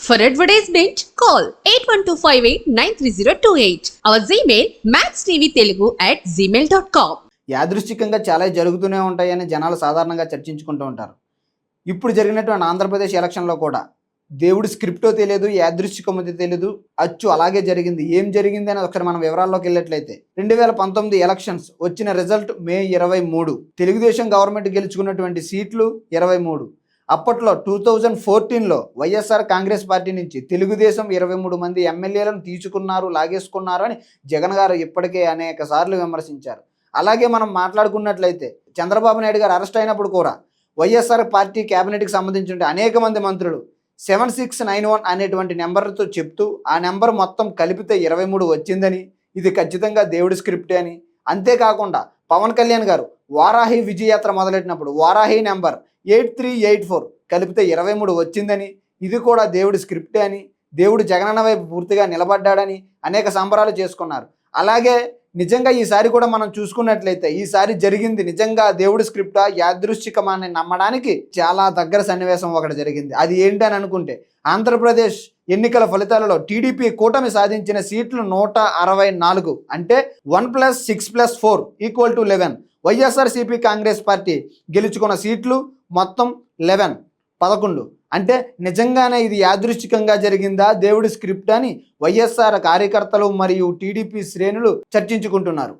For advertisement, call 8125893028. Our Gmail, maxtvtelugu at gmail.com. యాదృశ్చికంగా చాలా జరుగుతూనే ఉంటాయని జనాలు సాధారణంగా చర్చించుకుంటూ ఉంటారు ఇప్పుడు జరిగినటువంటి ఆంధ్రప్రదేశ్ ఎలక్షన్లో కూడా దేవుడి స్క్రిప్టో తెలియదు యాదృశ్చికమది తెలియదు అచ్చు అలాగే జరిగింది ఏం జరిగింది అని ఒకసారి మనం వివరాల్లోకి వెళ్ళినట్లయితే రెండు వేల పంతొమ్మిది ఎలక్షన్స్ వచ్చిన రిజల్ట్ మే ఇరవై మూడు తెలుగుదేశం గవర్నమెంట్ గెలుచుకున్నటువంటి సీట్లు ఇరవై మూడు అప్పట్లో టూ థౌజండ్ ఫోర్టీన్లో వైఎస్ఆర్ కాంగ్రెస్ పార్టీ నుంచి తెలుగుదేశం ఇరవై మూడు మంది ఎమ్మెల్యేలను తీసుకున్నారు లాగేసుకున్నారు అని జగన్ గారు ఇప్పటికే అనేక సార్లు విమర్శించారు. అలాగే మనం మాట్లాడుకున్నట్లయితే చంద్రబాబు నాయుడు గారు అరెస్ట్ అయినప్పుడు కూడా వైఎస్ఆర్ పార్టీ క్యాబినెట్కి సంబంధించిన అనేక మంది మంత్రులు సెవెన్ సిక్స్ నైన్ వన్ అనేటువంటి నెంబర్తో చెప్తూ ఆ నెంబర్ మొత్తం కలిపితే ఇరవై మూడు వచ్చిందని ఇది ఖచ్చితంగా దేవుడి స్క్రిప్టే అని. అంతేకాకుండా పవన్ కళ్యాణ్ గారు వారాహి విజయయాత్ర మొదలెట్టినప్పుడు Varahi number eight three eight four కలిపితే ఇరవై మూడు వచ్చిందని. ఇది కూడా దేవుడి స్క్రిప్టే అని. దేవుడు జగనన్న వైపు పూర్తిగా నిలబడ్డాడని అనేక సంబరాలు చేసుకున్నారు. అలాగే నిజంగా ఈసారి కూడా మనం చూసుకున్నట్లయితే ఈసారి జరిగింది నిజంగా దేవుడి స్క్రిప్టా యాదృశ్చికమాన్ని నమ్మడానికి చాలా దగ్గర సన్నివేశం ఒకటి జరిగింది. అది ఏంటి అని అనుకుంటే ఆంధ్రప్రదేశ్ ఎన్నికల ఫలితాలలో టీడీపీ కూటమి సాధించిన సీట్లు నూట అరవై నాలుగు అంటే one plus six plus four equal to eleven. YSRCP Congress party గెలుచుకున్న సీట్లు మొత్తం లెవెన్. పదకొండు. అంటే నిజంగానే ఇది యాదృశ్చికంగా జరిగిందా? దేవుడి స్క్రిప్ట్ అని వైఎస్ఆర్ కార్యకర్తలు మరియు టీడీపీ శ్రేణులు చర్చించుకుంటున్నారు.